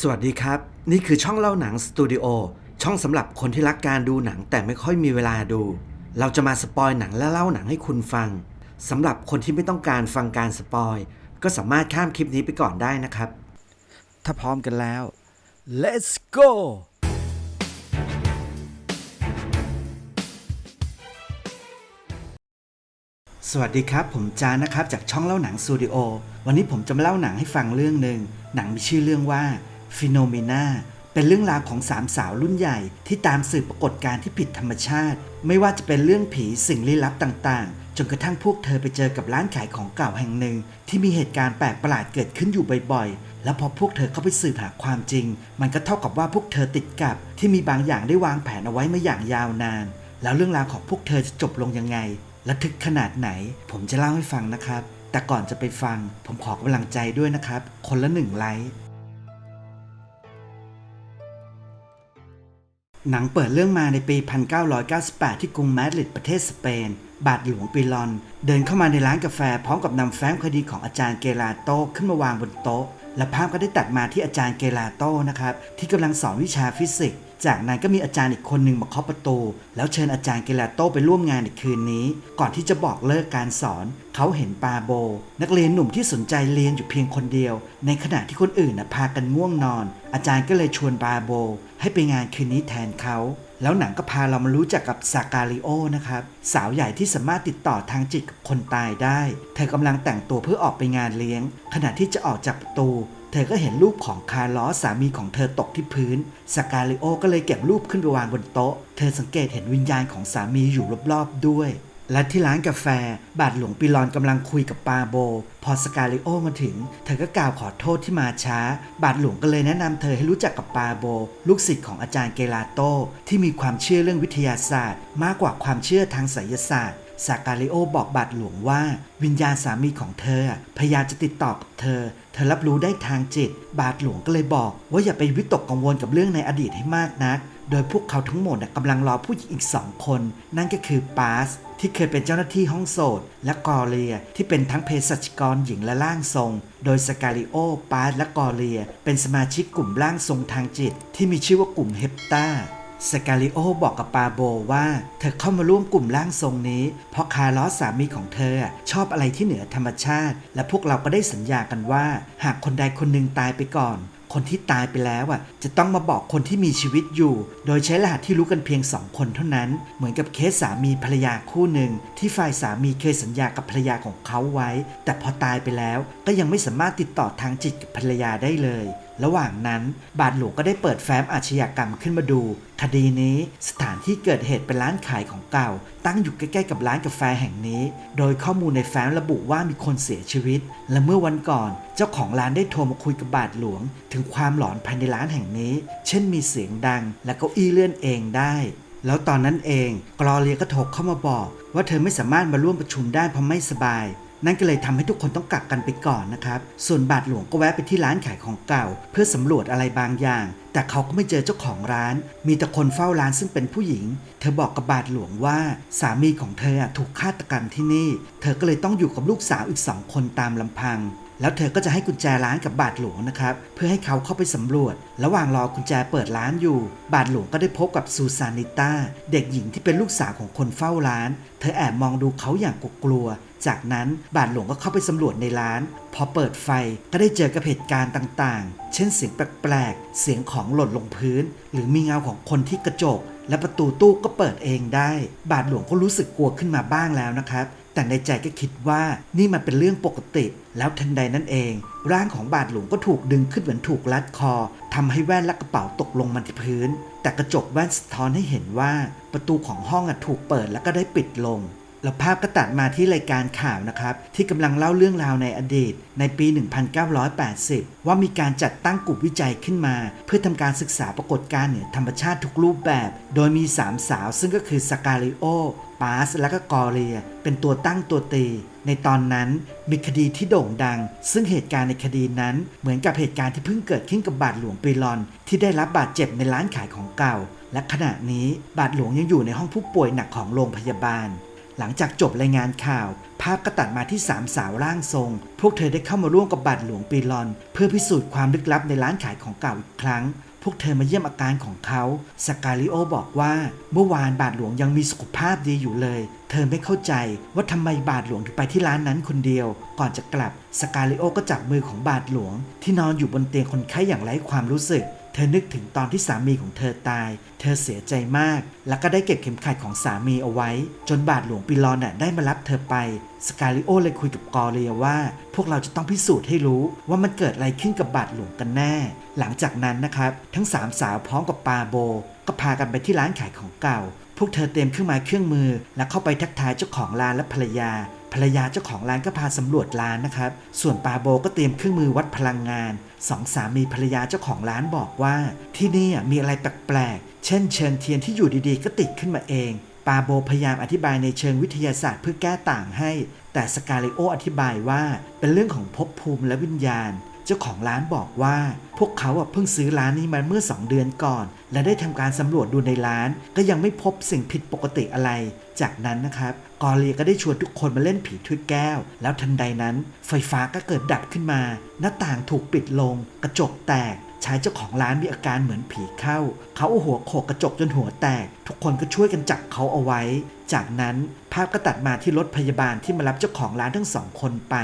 สวัสดีครับ นี่คือช่องเล่าหนังสตูดิโอช่องสำหรับคนที่รักการดูหนังแต่ไม่ค่อยมีเวลาดู เราจะมาสปอยหนังและเล่าหนังให้คุณฟังสำหรับคนที่ไม่ต้องการฟังการสปอยก็สามารถข้ามคลิปนี้ไปก่อนได้นะครับ ถ้าพร้อมกันแล้ว let's go สวัสดีครับ ผมจานะครับจากช่องเล่าหนังสตูดิโอวันนี้ผมจะมาเล่าหนังให้ฟังเรื่องหนึ่งหนังมีชื่อเรื่องว่า Phenomena เป็นเรื่องราวของสามสาวรุ่นใหญ่ที่ตามสืบปรากฏการณ์ที่ผิดธรรมชาติ ไม่ว่าจะเป็นเรื่องผีสิ่งลี้ลับต่างๆ จนกระทั่งพวกเธอไปเจอกับร้านขายของเก่าแห่งหนึ่ง ที่มีเหตุการณ์แปลกประหลาดเกิดขึ้นอยู่บ่อยๆ แล้วพอพวกเธอเข้าไปสืบหาความจริง มันก็เท่ากับว่าพวกเธอติดกับ ที่มีบางอย่างได้วางแผนเอาไว้มาอย่างยาวนาน แล้วเรื่องราวของพวกเธอจะจบลงยังไงและทึกขนาดไหน ผมจะเล่าให้ฟังนะครับ แต่ก่อนจะไปฟัง ผมขอกำลังใจด้วยนะครับ คนละหนึ่งไลค์ หนังเปิดเรื่องมาในปี 1998 ที่กรุงมาดริดประเทศสเปน บาทหลวงปิลอน เดินเข้ามาในร้านกาแฟพร้อมกับนำแฟ้มคดีของอาจารย์เกลาโตขึ้นมาวางบนโต๊ะ และภาพก็ได้ตัดมาที่อาจารย์เกลาโตนะครับที่กำลังสอนวิชาฟิสิกส์ จากนั้นก็มีอาจารย์อีกคนหนึ่งมาเคาะประตู แล้วเชิญอาจารย์เกลาโต้ไปร่วมงานในคืนนี้ ก่อนที่จะบอกเลิกการสอน เขาเห็นปาโบ นักเรียนหนุ่มที่สนใจเรียนอยู่เพียงคนเดียว ในขณะที่คนอื่นนะพากันง่วงนอน อาจารย์ก็เลยชวนปาโบ ให้ไปงานคืนนี้แทนเขาแล้วหนังก็พาเรามารู้จักกับซาการิโอนะครับ สาวใหญ่ที่สามารถติดต่อทางจิตกับคนตายได้ เธอกำลังแต่งตัวเพื่อออกไปงานเลี้ยง ขณะที่จะออกจากประตู เธอก็เห็นรูปของคาร์ลอสสามีของเธอตกที่พื้นสกาลิโอก็เลยเก็บรูปขึ้นไปวางบนโต๊ะ เธอสังเกตเห็นวิญญาณของสามีอยู่รอบๆด้วย และที่ร้านกาแฟ บาทหลวงปิลอนกำลังคุยกับปาโบ พอสกาลิโอมาถึง เธอก็กล่าวขอโทษที่มาช้า บาทหลวงก็เลยแนะนำเธอให้รู้จักกับปาโบ ลูกศิษย์ของอาจารย์เกลาโตที่มีความเชื่อเรื่องวิทยาศาสตร์ มากกว่าความเชื่อทางไสยศาสตร์ ซาการิโอบอกบาทหลวงว่า วิญญาณสามีของเธอพยายามจะติดต่อกับเธอ เธอรับรู้ได้ทางจิต บาทหลวงก็เลยบอก ว่าอย่าไปวิตกกังวลกับเรื่องในอดีตให้มากนัก โดยพวกเขาทั้งหมดกำลังรอผู้หญิงอีกสองคน นั่นก็คือปาสที่เคยเป็นเจ้าหน้าที่ห้องโสดและกอเลีย ที่เป็นทั้งเภสัชกรหญิงและร่างทรง โดยสกาลิโอปาสและกอเลีย เป็นสมาชิกกลุ่มร่างทรงทางจิต ที่มีชื่อว่ากลุ่มเฮปตา สกาลิโอบอกกับปาโบว่า เธอเข้ามาร่วมกลุ่มร่างทรงนี้ เพราะคาร์ลอสสามีของเธอชอบอะไรที่เหนือธรรมชาติ และพวกเราก็ได้สัญญากันว่า หากคนใดคนหนึ่งตายไปก่อน คนที่ตายไปแล้วอะ จะต้องมาบอกคนที่มีชีวิตอยู่ โดยใช้รหัสที่รู้กันเพียงสองคนเท่านั้น เหมือนกับเคสสามีภรรยาคู่หนึ่ง ที่ฝ่ายสามีเคยสัญญากับภรรยาของเขาไว้ แต่พอตายไปแล้วก็ยังไม่สามารถติดต่อทางจิตกับภรรยาได้เลย ระหว่างนั้นบาทหลวงก็ได้เปิดแฟ้มอาชญากรรมขึ้นมาดู คดีนี้สถานที่เกิดเหตุเป็นร้านขายของเก่า ตั้งอยู่ใกล้ๆกับร้านกาแฟแห่งนี้ โดยข้อมูลในแฟ้มระบุว่ามีคนเสียชีวิต และเมื่อวันก่อน เจ้าของร้านได้โทรมาคุยกับบาทหลวง ถึงความหลอนภายในร้านแห่งนี้ เช่นมีเสียงดัง และเก้าอี้เลื่อนเองได้แล้วตอนนั้นเองกรอเลียก็โทรเข้ามาบอก ว่าเธอไม่สามารถมาร่วมประชุมได้เพราะไม่สบาย นั่นก็เลยทำให้ทุกคนต้องกักกันไปก่อนนะครับ ส่วนบาทหลวงก็แวะไปที่ร้านขายของเก่า เพื่อสำรวจอะไรบางอย่าง แต่เขาก็ไม่เจอเจ้าของร้าน มีแต่คนเฝ้าร้านซึ่งเป็นผู้หญิง เธอบอกกับบาทหลวงว่า สามีของเธอถูกฆาตกรรมที่นี่ เธอก็เลยต้องอยู่กับลูกสาวอีกสองคนตามลำพังแล้วเธอก็จะให้กุญแจร้านกับบาทหลวงนะครับ เพื่อให้เขาเข้าไปสำรวจ ระหว่างรอกุญแจเปิดร้านอยู่ บาทหลวงก็ได้พบกับซูซานิต้า เด็กหญิงที่เป็นลูกสาวของคนเฝ้าร้าน เธอแอบมองดูเขาอย่างกลัว จากนั้นบาทหลวงก็เข้าไปสำรวจในร้าน พอเปิดไฟก็ได้เจอกับเหตุการณ์ต่างๆ เช่นเสียงแปลกๆ เสียงของหล่นลงพื้น หรือมีเงาของคนที่กระจก และประตูตู้ก็เปิดเองได้ บาทหลวงก็รู้สึกกลัวขึ้นมาบ้างแล้วนะครับ แต่ในใจก็คิดว่านี่มันเป็นเรื่องปกติ แล้วทันใดนั่นเอง ร่างของบาทหลวงก็ถูกดึงขึ้นเหมือนถูกรัดคอทำให้แว่นและกระเป๋าตกลงมาที่พื้น แต่กระจกแว่นสะท้อนให้เห็นว่า ประตูของห้องอถูกเปิดแล้วก็ได้ปิดลง แล้วภาพก็ตัดมาที่รายการข่าวนะครับ ที่กำลังเล่าเรื่องราวในอดีต ในปี 1980 ว่ามีการจัดตั้งกลุ่มวิจัยขึ้นมา เพื่อทำการศึกษาปรากฏการณ์เหนือธรรมชาติทุกรูปแบบ โดยมี 3 สาวซึ่งก็คือสกาลิโอปาสและก็กอเรีย เป็นตัวตั้งตัวตี ในตอนนั้นมีคดีที่โด่งดัง ซึ่งเหตุการณ์ในคดีนั้น เหมือนกับเหตุการณ์ที่เพิ่งเกิดขึ้นกับบาทหลวงปิลอน ที่ได้รับบาดเจ็บในร้านขายของเก่า และขณะนี้บาทหลวงยังอยู่ในห้องผู้ป่วยหนักของโรงพยาบาล หลังจากจบรายงานข่าว ภาพก็ตัดมาที่สามสาวร่างทรง พวกเธอได้เข้ามาร่วมกับบาทหลวงปีลอน เพื่อพิสูจน์ความลึกลับในร้านขายของเก่าอีกครั้ง พวกเธอมาเยี่ยมอาการของเขาสกาลิโอบอกว่า เมื่อวานบาทหลวงยังมีสุขภาพดีอยู่เลย เธอไม่เข้าใจว่าทำไมบาทหลวงถึงไปที่ร้านนั้นคนเดียว ก่อนจะกลับสกาลิโอก็จับมือของบาทหลวง ที่นอนอยู่บนเตียงคนไข้อย่างไร้ความรู้สึก เธอนึกถึงตอนที่สามีของเธอตาย เธอเสียใจมาก แล้วก็ได้เก็บเข็มขัดของสามีเอาไว้ จนบาทหลวงปิลอนน่ะได้มารับเธอไป สกาลิโอเลยคุยกับกอเรียว่า พวกเราจะต้องพิสูจน์ให้รู้ว่ามันเกิดอะไรขึ้นกับบาทหลวงกันแน่ หลังจากนั้นนะครับ ทั้งสามสาวพร้อมกับปาโบ ก็พากันไปที่ร้านขายของเก่า พวกเธอเตรียมเครื่องไม้เครื่องมือ และเข้าไปทักทายเจ้าของร้านและภรรยาภรรยาเจ้าของร้านก็พาสำรวจร้านนะครับ ส่วนปาโบก็เตรียมเครื่องมือวัดพลังงาน สองสามีภรรยาเจ้าของร้านบอกว่า ที่นี่มีอะไรแปลกๆ เช่นเชิญเทียนที่อยู่ดีๆ ก็ติดขึ้นมาเอง ปาโบพยายามอธิบายในเชิงวิทยาศาสตร์เพื่อแก้ต่างให้ แต่สกาเลโออธิบายว่าเป็นเรื่องของภพภูมิและวิญญาณ เจ้าของร้านบอกว่า พวกเขาเพิ่งซื้อร้านนี้มาเมื่อ 2 เดือนก่อน และได้ทำการสำรวจดูในร้าน ก็ยังไม่พบสิ่งผิดปกติอะไร จากนั้นนะครับกอเลียก็ได้ชวนทุกคนมาเล่นผีถ้วยแก้ว แล้วทันใดนั้น ไฟฟ้าก็เกิดดับขึ้นมา หน้าต่างถูกปิดลง กระจกแตกชายเจ้าของร้านมีอาการเหมือนผีเข้า เขาเอาหัวโขกกระจกจนหัวแตก ทุกคนก็ช่วยกันจับเขาเอาไว้ จากนั้นภาพก็ตัดมาที่รถพยาบาลที่มารับเจ้าของร้านทั้งสองคนไป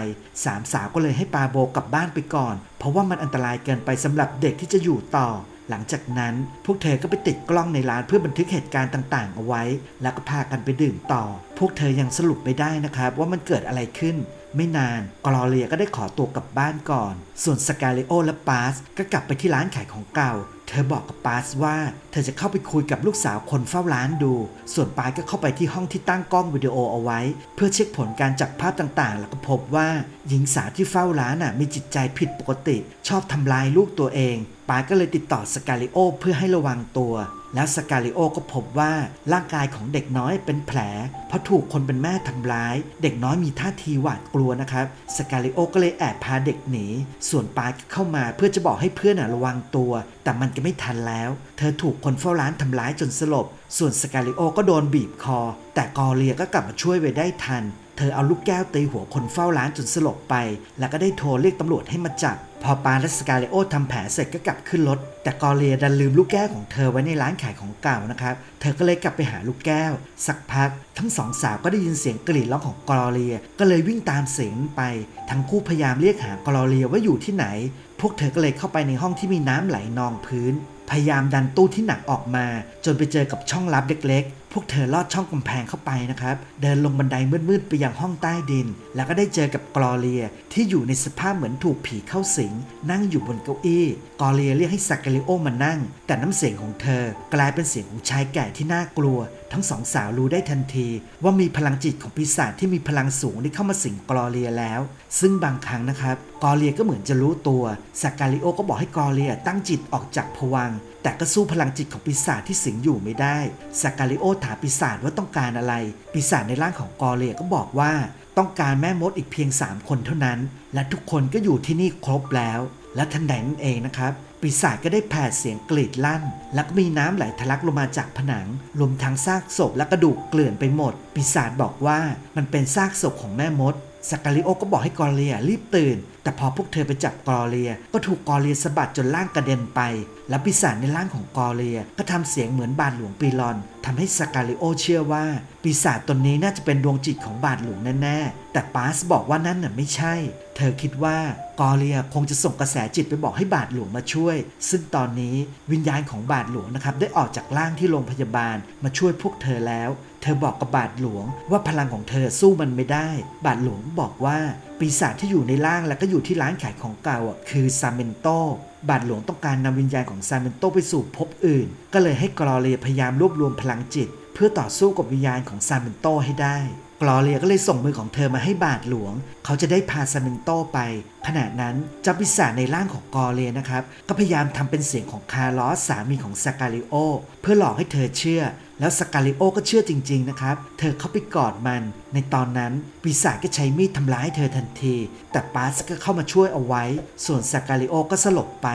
สามสาวก็เลยให้ปาโบกลับบ้านไปก่อน เพราะว่ามันอันตรายเกินไปสำหรับเด็กที่จะอยู่ต่อ หลังจากนั้นพวกเธอก็ไปติดกล้องในร้านเพื่อบันทึกเหตุการณ์ต่างๆ เอาไว้ แล้วก็พากันไปดื่มต่อ พวกเธอยังสรุปไม่ได้นะครับว่ามันเกิดอะไรขึ้นไม่นานกลอเลียก็ได้ขอตัวกลับบ้านก่อน ส่วนสกาเลโอและปาสก็กลับไปที่ร้านขายของเก่า เธอบอกกับปาสว่า เธอจะเข้าไปคุยกับลูกสาวคนเฝ้าร้านดู ส่วนปาสก็เข้าไปที่ห้องที่ตั้งกล้องวิดีโอเอาไว้ เพื่อเช็คผลการจับภาพต่างๆ แล้วก็พบว่าหญิงสาวที่เฝ้าร้านน่ะมีจิตใจผิดปกติ ชอบทำลายลูกตัวเอง ปาสก็เลยติดต่อสกาลิโอเพื่อให้ระวังตัว แล้วสกาลิโอก็พบว่าร่างกายของเด็กน้อยเป็นแผล เพราะถูกคนเป็นแม่ทำร้าย เด็กน้อยมีท่าทีหวาดกลัวนะครับ สกาลิโอก็เลยแอบพาเด็กหนี ส่วนปาก็เข้ามาเพื่อจะบอกให้เพื่อนระวังตัว แต่มันก็ไม่ทันแล้ว เธอถูกคนเฝ้าร้านทำร้ายจนสลบ ส่วนสกาลิโอก็โดนบีบคอ แต่กอเลียก็กลับมาช่วยไว้ได้ทัน เธอเอาลูกแก้วตีหัวคนเฝ้าร้านจนสลบไป แล้วก็ได้โทรเรียกตำรวจให้มาจับ พอปาและสกาเลโอทำแผลเสร็จก็กลับขึ้นรถ แต่กอเลียดันลืมลูกแก้วของเธอไว้ในร้านขายของเก่านะครับ เธอก็เลยกลับไปหาลูกแก้ว สักพัก ทั้งสองสาวก็ได้ยินเสียงกรีดร้องของกอเลีย ก็เลยวิ่งตามเสียงไป ทั้งคู่พยายามเรียกหากอเลียว่าอยู่ที่ไหน พวกเธอก็เลยเข้าไปในห้องที่มีน้ำไหลนองพื้น พยายามดันตู้ที่หนักออกมา จนไปเจอกับช่องลับเล็กๆพวกเธอลอดช่องกำแพงเข้าไปนะครับ เดินลงบันไดมืดๆไปยังห้องใต้ดิน แล้วก็ได้เจอกับกลอเลียที่อยู่ในสภาพเหมือนถูกผีเข้าสิงนั่งอยู่บนเก้าอี้ กอเลียเรียกให้สักกาลิโอมานั่ง แต่น้ำเสียงของเธอกลายเป็นเสียงของชายแก่ที่น่ากลัว ทั้งสองสาวรู้ได้ทันที ว่ามีพลังจิตของปีศาจที่มีพลังสูงได้เข้ามาสิงกลอเลียแล้ว ซึ่งบางครั้งนะครับ กอเลียก็เหมือนจะรู้ตัวสักกาลิโอก็บอกให้กอเลียตั้งจิตออกจากผวัง แต่ก็สู้พลังจิตของปีศาจที่สิงอยู่ไม่ได้สักาลิโอถามปีศาจว่าต้องการอะไร ปีศาจในร่างของกอเลียก็บอกว่า ต้องการแม่มดอีกเพียง 3 คนเท่านั้น และทุกคนก็อยู่ที่นี่ครบแล้ว และทันใดนั้นเองนะครับปีศาจก็ได้แผดเสียงกรีดลั่น แล้วก็มีน้ำไหลทะลักลงมาจากผนัง รวมทั้งซากศพและกระดูกเกลื่อนไปหมด ปีศาจบอกว่ามันเป็นซากศพของแม่มด สกาลิโอก็บอกให้กอรเลียรีบตื่น แต่พอพวกเธอไปจับกอรเลีย ก็ถูกกอรเลียสะบัดจนร่างกระเด็นไป และปีศาจในร่างของกอรเลียก็ทำเสียงเหมือนบาทหลวงปีลอนทำให้สกาลิโอเชื่อว่า ปีศาจตนนี้น่าจะเป็นดวงจิตของบาทหลวงแน่ๆ แต่ปาสบอกว่านั่นน่ะไม่ใช่ เธอคิดว่ากอรเลียคงจะส่งกระแสจิตไปบอกให้บาทหลวงมาช่วย ซึ่งตอนนี้วิญญาณของบาทหลวงนะครับได้ออกจากร่างที่โรงพยาบาลมาช่วยพวกเธอแล้ว เธอบอกกับบาทหลวงว่าพลังของเธอสู้มันไม่ได้ บาทหลวงบอกว่าปีศาจที่อยู่ในร่างและก็อยู่ที่ร้านขายของเก่าอะคือซาเมนโตบาทหลวงต้องการนำวิญญาณของซาเมนโตไปสู่ภพอื่น ก็เลยให้กรอเลียพยายามรวบรวมพลังจิต เพื่อต่อสู้กับวิญญาณของซาเมนโตให้ได้ กรอเลียก็เลยส่งมือของเธอมาให้บาทหลวง เขาจะได้พาซาเมนโตไป ขณะนั้นจ้าปีศาจในร่างของกอเลียนะครับ ก็พยายามทำเป็นเสียงของคาร์ลอสสามีของสกาลิโอ เพื่อหลอกให้เธอเชื่อ แล้วสกาลิโอก็เชื่อจริง ๆ นะครับ เธอเข้าไปกอดมัน ในตอนนั้นปีศาจก็ใช้มีดทำร้ายเธอทันที แต่ปาสก็เข้ามาช่วยเอาไว้ ส่วนสกาลิโอก็สลบไป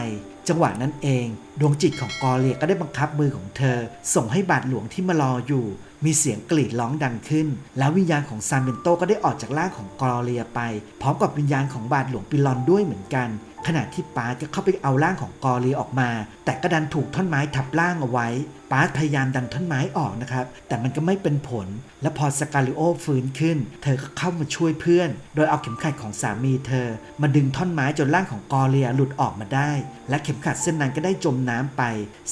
จังหวะนั้นเอง ดวงจิตของกอเลียก็ได้บังคับมือของเธอ ส่งให้บาทหลวงที่มารออยู่ มีเสียงกรีดร้องดังขึ้น แล้ววิญญาณของซานเบนโตก็ได้ออกจากร่างของกรอเลียไป พร้อมกับวิญญาณของบาทหลวงปิลอนด้วยเหมือนกัน ขณะที่ปาร์ตก็เข้าไปเอาร่างของกอเลียออกมา แต่ก็ดันถูกท่อนไม้ทับร่างเอาไว้ ปาร์ตพยายามดันท่อนไม้ออกนะครับ แต่มันก็ไม่เป็นผล และพอสกาลิโอฟื้นขึ้น เธอก็เข้ามาช่วยเพื่อน โดยเอาเข็มขัดของสามีเธอ มาดึงท่อนไม้จนร่างของกอเลียหลุดออกมาได้ และเข็มขัดเส้นนั้นก็ได้จมน้ำไป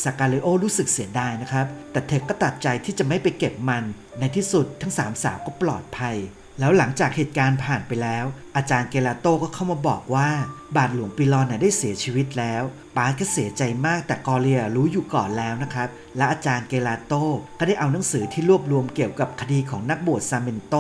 สกาเลโอรู้สึกเสียดายนะครับ แต่เธอก็ตัดใจที่จะไม่ไปเก็บมัน ในที่สุดทั้งสามสาวก็ปลอดภัย แล้วหลังจากเหตุการณ์ผ่านไปแล้ว อาจารย์เกลาโต้ก็เข้ามาบอกว่า บาทหลวงปิลอนน่ะได้เสียชีวิตแล้วปาร์ก็เสียใจมากแต่กอเลียรู้อยู่ก่อนแล้วนะครับ และอาจารย์เกลาโต้ก็ได้เอาหนังสือที่รวบรวมเกี่ยวกับคดีของนักบวชซาเมนโต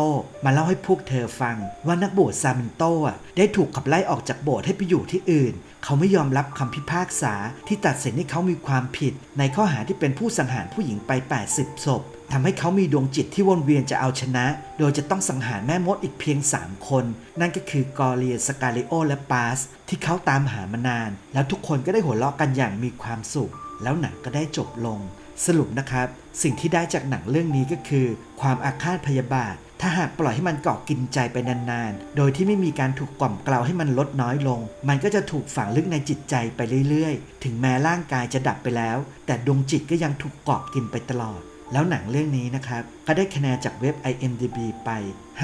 มาเล่าให้พวกเธอฟัง ว่านักบวชซาเมนโตอะได้ถูกขับไล่ออกจากโบสถ์ให้ไปอยู่ที่อื่น เขาไม่ยอมรับคำพิพากษาที่ตัดสินให้เขามีความผิด ในข้อหาที่เป็นผู้สังหารผู้หญิงไป 80ศพ ทำให้เขามีดวงจิตที่วนเวียนจะเอาชนะ โดยจะต้องสังหารแม่มดอีกเพียง 3 คน นั่นก็คือกอเลียสกาเลโอ และปาส ที่เขาตามหามานาน แล้วทุกคนก็ได้หัวเราะกันอย่างมีความสุข แล้วหนังก็ได้จบลง สรุปนะครับ สิ่งที่ได้จากหนังเรื่องนี้ก็คือ ความอาฆาตพยาบาท ถ้าหากปล่อยให้มันเกาะกินใจไปนานๆ โดยที่ไม่มีการถูกกล่อมเกลาให้มันลดน้อยลง มันก็จะถูกฝังลึกในจิตใจไปเรื่อยๆ ถึงแม้ร่างกายจะดับไปแล้ว แต่ดวงจิตก็ยังถูกเกาะกินไปตลอด แล้วหนังเรื่องนี้นะครับก็ได้คะแนนจากเว็บ IMDb ไป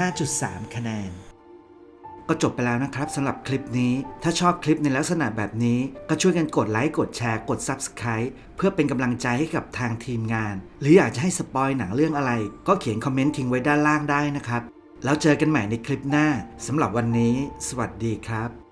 5.3 คะแนน ก็จบไปแล้วนะครับสำหรับคลิปนี้ ถ้าชอบคลิปในลักษณะแบบนี้ ก็ช่วยกันกดไลค์กดแชร์กด Subscribe เพื่อเป็นกำลังใจให้กับทางทีมงาน หรืออยากจะให้สปอยหนังเรื่องอะไร ก็เขียนคอมเมนต์ทิ้งไว้ด้านล่างได้นะครับ แล้วเจอกันใหม่ในคลิปหน้าสำหรับวันนี้ สวัสดีครับ